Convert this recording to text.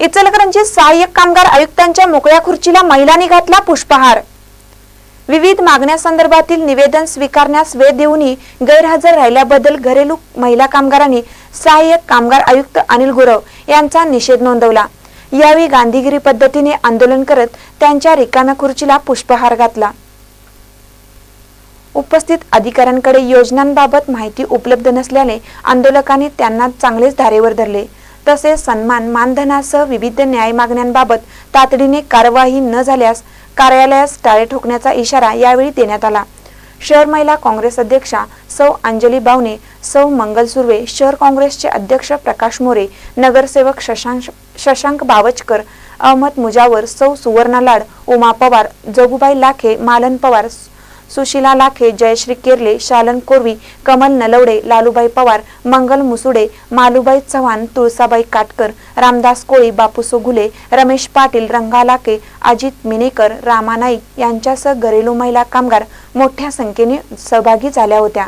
इचलकरंजी सहाय्यक कामगार आयुक्तांच्या मोकळ्या खुर्चीला महिलांनी घातला पुष्पहार. विविध मागण्यासंदर्भातील निवेदन स्वीकारण्यास वेळ देऊनही गैरहजर राहिल्याबद्दल घरेलू महिला कामगारांनी सहाय्यक कामगार आयुक्त अनिल गुरव यांचा निषेध नोंदवला. यावेळी गांधीगिरी पद्धतीने आंदोलन करत त्यांच्या रिकाम्या खुर्चीला पुष्पहार घातला. उपस्थित अधिकाऱ्यांकडे योजनांबाबत माहिती उपलब्ध नसल्याने आंदोलकांनी त्यांना चांगलेच धारेवर धरले. तसेच सन्मान मानधनासह विविध न्याय मागण्यांबाबत तातडीने कार्यवाही न झाल्यास कार्यालयास टाळे ठोकण्याचा इशारा यावेळी देण्यात आला. शहर महिला काँग्रेस अध्यक्षा सौ अंजली बावने सौ मंगल सुर्वे शहर काँग्रेसचे अध्यक्ष प्रकाश मोरे नगरसेवक शशांक शशांक बावचकर अहमद मुजावर सौ सुवर्णा लाड उमा पवार जोगुबाई लाखे मालन पवार सुशीला लाखे जयश्री केरले शालन कोरवी कमल नलवडे लालूबाई पवार मंगल मुसुडे मालूबाई चव्हाण तुळसाबाई काटकर रामदास कोळी बापू सोघुले रमेश पाटील रंगा लाके अजित मिनेकर रामा नाईक यांच्यासह घरेलू महिला कामगार मोठ्या संख्येने सहभागी झाल्या होत्या.